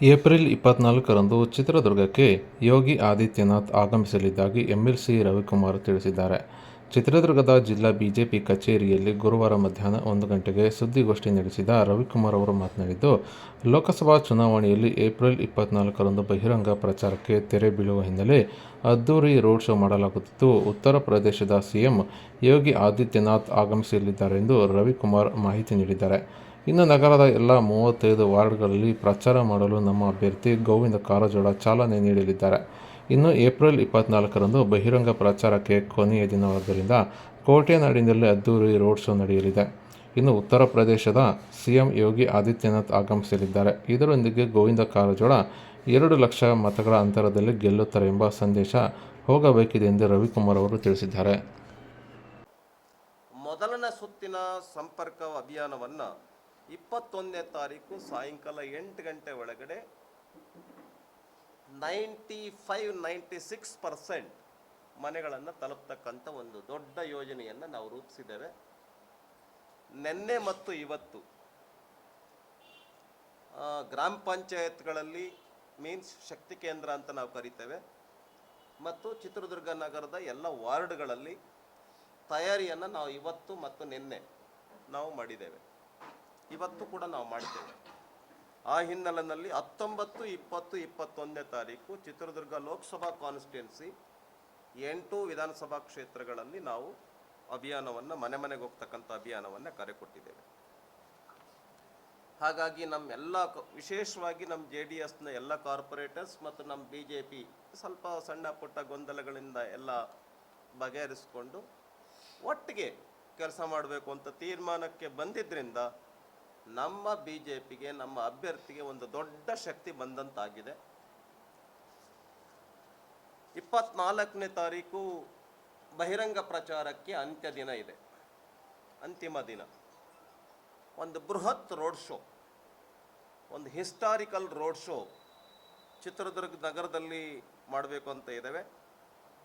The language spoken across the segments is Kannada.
ಏಪ್ರಿಲ್ ಇಪ್ಪತ್ನಾಲ್ಕರಂದು ಚಿತ್ರದುರ್ಗಕ್ಕೆ ಯೋಗಿ ಆದಿತ್ಯನಾಥ್ ಆಗಮಿಸಲಿದ್ದಾಗಿ ಎಂಎಲ್ಸಿ ರವಿಕುಮಾರ್ ತಿಳಿಸಿದ್ದಾರೆ. ಚಿತ್ರದುರ್ಗದ ಜಿಲ್ಲಾ ಬಿಜೆಪಿ ಕಚೇರಿಯಲ್ಲಿ ಗುರುವಾರ ಮಧ್ಯಾಹ್ನ ಒಂದು ಗಂಟೆಗೆ ಸುದ್ದಿಗೋಷ್ಠಿ ನಡೆಸಿದ ರವಿಕುಮಾರ್ ಅವರು ಮಾತನಾಡಿದ್ದು, ಲೋಕಸಭಾ ಚುನಾವಣೆಯಲ್ಲಿ ಏಪ್ರಿಲ್ ಇಪ್ಪತ್ನಾಲ್ಕರಂದು ಬಹಿರಂಗ ಪ್ರಚಾರಕ್ಕೆ ತೆರೆ ಬೀಳುವ ಹಿನ್ನೆಲೆ ಅದ್ದೂರಿ ರೋಡ್ ಶೋ ಮಾಡಲಾಗುತ್ತಿದ್ದು, ಉತ್ತರ ಪ್ರದೇಶದ ಸಿಎಂ ಯೋಗಿ ಆದಿತ್ಯನಾಥ್ ಆಗಮಿಸಲಿದ್ದಾರೆಂದು ರವಿಕುಮಾರ್ ಮಾಹಿತಿ ನೀಡಿದ್ದಾರೆ. ಇನ್ನು ನಗರದ ಎಲ್ಲ ಮೂವತ್ತೈದು ವಾರ್ಡ್ಗಳಲ್ಲಿ ಪ್ರಚಾರ ಮಾಡಲು ನಮ್ಮ ಅಭ್ಯರ್ಥಿ ಗೋವಿಂದ ಕಾರಜೋಳ ಚಾಲನೆ ನೀಡಲಿದ್ದಾರೆ. ಇನ್ನು ಏಪ್ರಿಲ್ ಇಪ್ಪತ್ನಾಲ್ಕರಂದು ಬಹಿರಂಗ ಪ್ರಚಾರಕ್ಕೆ ಕೊನೆಯ ದಿನವಾದ್ದರಿಂದ ಕೋಟೆನಾಡಿನಲ್ಲಿ ಅದ್ದೂರಿ ರೋಡ್ ಶೋ ನಡೆಯಲಿದೆ. ಇನ್ನು ಉತ್ತರ ಪ್ರದೇಶದ ಸಿಎಂ ಯೋಗಿ ಆದಿತ್ಯನಾಥ್ ಆಗಮಿಸಲಿದ್ದಾರೆ. ಇದರೊಂದಿಗೆ ಗೋವಿಂದ ಕಾರಜೋಳ ಎರಡು ಲಕ್ಷ ಮತಗಳ ಅಂತರದಲ್ಲಿ ಗೆಲ್ಲುತ್ತಾರೆ ಎಂಬ ಸಂದೇಶ ಹೋಗಬೇಕಿದೆ ಎಂದು ರವಿಕುಮಾರ್ ಅವರು ತಿಳಿಸಿದ್ದಾರೆ. ಮೊದಲನೇ ಸುತ್ತಿನ ಸಂಪರ್ಕ ಅಭಿಯಾನವನ್ನು ಇಪ್ಪತ್ತೊಂದನೇ ತಾರೀಕು ಸಾಯಂಕಾಲ ಎಂಟು ಗಂಟೆ ಒಳಗಡೆ ninety five, ninety six percent ಮನೆಗಳನ್ನು ತಲುಪ್ತಕ್ಕಂಥ ಒಂದು ದೊಡ್ಡ ಯೋಜನೆಯನ್ನು ನಾವು ರೂಪಿಸಿದ್ದೇವೆ. ನಿನ್ನೆ ಮತ್ತು ಇವತ್ತು ಗ್ರಾಮ ಪಂಚಾಯತ್ಗಳಲ್ಲಿ ಮೀನ್ಸ್ ಶಕ್ತಿ ಕೇಂದ್ರ ಅಂತ ನಾವು ಕರಿತೇವೆ. ಮತ್ತು ಚಿತ್ರದುರ್ಗ ನಗರದ ಎಲ್ಲ ವಾರ್ಡ್ಗಳಲ್ಲಿ ತಯಾರಿಯನ್ನು ನಾವು ಇವತ್ತು ಮತ್ತು ನಿನ್ನೆ ನಾವು ಮಾಡಿದ್ದೇವೆ. ಇವತ್ತು ಕೂಡ ನಾವು ಮಾಡ್ತೇವೆ. ಆ ಹಿನ್ನೆಲೆಯಲ್ಲಿ ಹತ್ತೊಂಬತ್ತು, ಇಪ್ಪತ್ತು, ಇಪ್ಪತ್ತೊಂದನೇ ತಾರೀಕು ಚಿತ್ರದುರ್ಗ ಲೋಕಸಭಾ ಕಾನ್ಸ್ಟಿಟ್ಯುನ್ಸಿ ಎಂಟು ವಿಧಾನಸಭಾ ಕ್ಷೇತ್ರಗಳಲ್ಲಿ ನಾವು ಅಭಿಯಾನವನ್ನು, ಮನೆ ಮನೆಗೆ ಹೋಗ್ತಕ್ಕಂಥ ಅಭಿಯಾನವನ್ನು ಕರೆ ಕೊಟ್ಟಿದ್ದೇವೆ ಹಾಗಾಗಿ ನಮ್ಮ ಎಲ್ಲ ವಿಶೇಷವಾಗಿ ನಮ್ಮ ಜೆ ಡಿ ಎಸ್ನ ಎಲ್ಲ ಕಾರ್ಪೊರೇಟರ್ಸ್ ಮತ್ತು ನಮ್ಮ ಬಿ ಜೆ ಪಿ ಸ್ವಲ್ಪ ಸಣ್ಣ ಪುಟ್ಟ ಗೊಂದಲಗಳಿಂದ ಎಲ್ಲ ಬಗೆಹರಿಸಿಕೊಂಡು ಒಟ್ಟಿಗೆ ಕೆಲಸ ಮಾಡಬೇಕು ಅಂತ ತೀರ್ಮಾನಕ್ಕೆ ಬಂದಿದ್ದರಿಂದ ನಮ್ಮ ಬಿ ಜೆ ಪಿಗೆ ನಮ್ಮ ಅಭ್ಯರ್ಥಿಗೆ ಒಂದು ದೊಡ್ಡ ಶಕ್ತಿ ಬಂದಂತಾಗಿದೆ. ಇಪ್ಪತ್ನಾಲ್ಕನೇ ತಾರೀಕು ಬಹಿರಂಗ ಪ್ರಚಾರಕ್ಕೆ ಅಂತ್ಯ ದಿನ ಇದೆ. ಅಂತಿಮ ದಿನ. ಒಂದು ಬೃಹತ್ ರೋಡ್ ಶೋ, ಒಂದು ಹಿಸ್ಟಾರಿಕಲ್ ರೋಡ್ ಶೋ ಚಿತ್ರದುರ್ಗ ನಗರದಲ್ಲಿ ಮಾಡಬೇಕು ಅಂತ ಇದ್ದೇವೆ.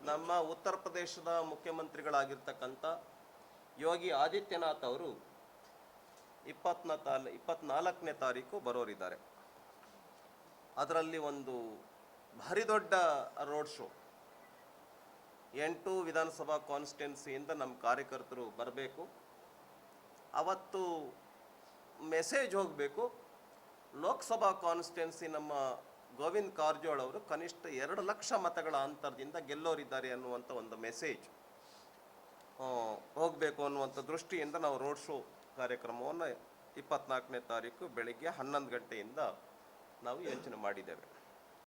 ನಮ್ಮ ಉತ್ತರ ಪ್ರದೇಶದ ಮುಖ್ಯಮಂತ್ರಿಗಳಾಗಿರ್ತಕ್ಕಂಥ ಯೋಗಿ ಆದಿತ್ಯನಾಥ್ ಅವರು ಇಪ್ಪತ್ನ ತಾಲ್, ಇಪ್ಪತ್ನಾಲ್ಕನೇ ತಾರೀಕು ಬರೋರಿದ್ದಾರೆ. ಅದರಲ್ಲಿ ಒಂದು ಭಾರಿ ದೊಡ್ಡ ರೋಡ್ ಶೋ. ಎಂಟು ವಿಧಾನಸಭಾ ಕಾನ್ಸ್ಟಿಟ್ಯುನ್ಸಿಯಿಂದ ನಮ್ಮ ಕಾರ್ಯಕರ್ತರು ಬರಬೇಕು. ಅವತ್ತು ಮೆಸೇಜ್ ಹೋಗಬೇಕು. ಲೋಕಸಭಾ ಕಾನ್ಸ್ಟಿಟ್ಯುನ್ಸಿ ನಮ್ಮ ಗೋವಿಂದ್ ಕಾರಜೋಳ ಅವರು ಕನಿಷ್ಠ ಎರಡು ಲಕ್ಷ ಮತಗಳ ಅಂತರದಿಂದ ಗೆಲ್ಲೋರಿದ್ದಾರೆ ಅನ್ನುವಂಥ ಒಂದು ಮೆಸೇಜ್ ಹೋಗಬೇಕು ಅನ್ನುವಂಥ ದೃಷ್ಟಿಯಿಂದ ನಾವು ರೋಡ್ ಶೋ ಕಾರ್ಯಕ್ರಮವನ್ನು ಇಪ್ಪತ್ನಾಲ್ಕನೇ ತಾರೀಕು ಬೆಳಗ್ಗೆ ಹನ್ನೊಂದು ಗಂಟೆಯಿಂದ ನಾವು ಯೋಚನೆ ಮಾಡಿದ್ದೇವೆ.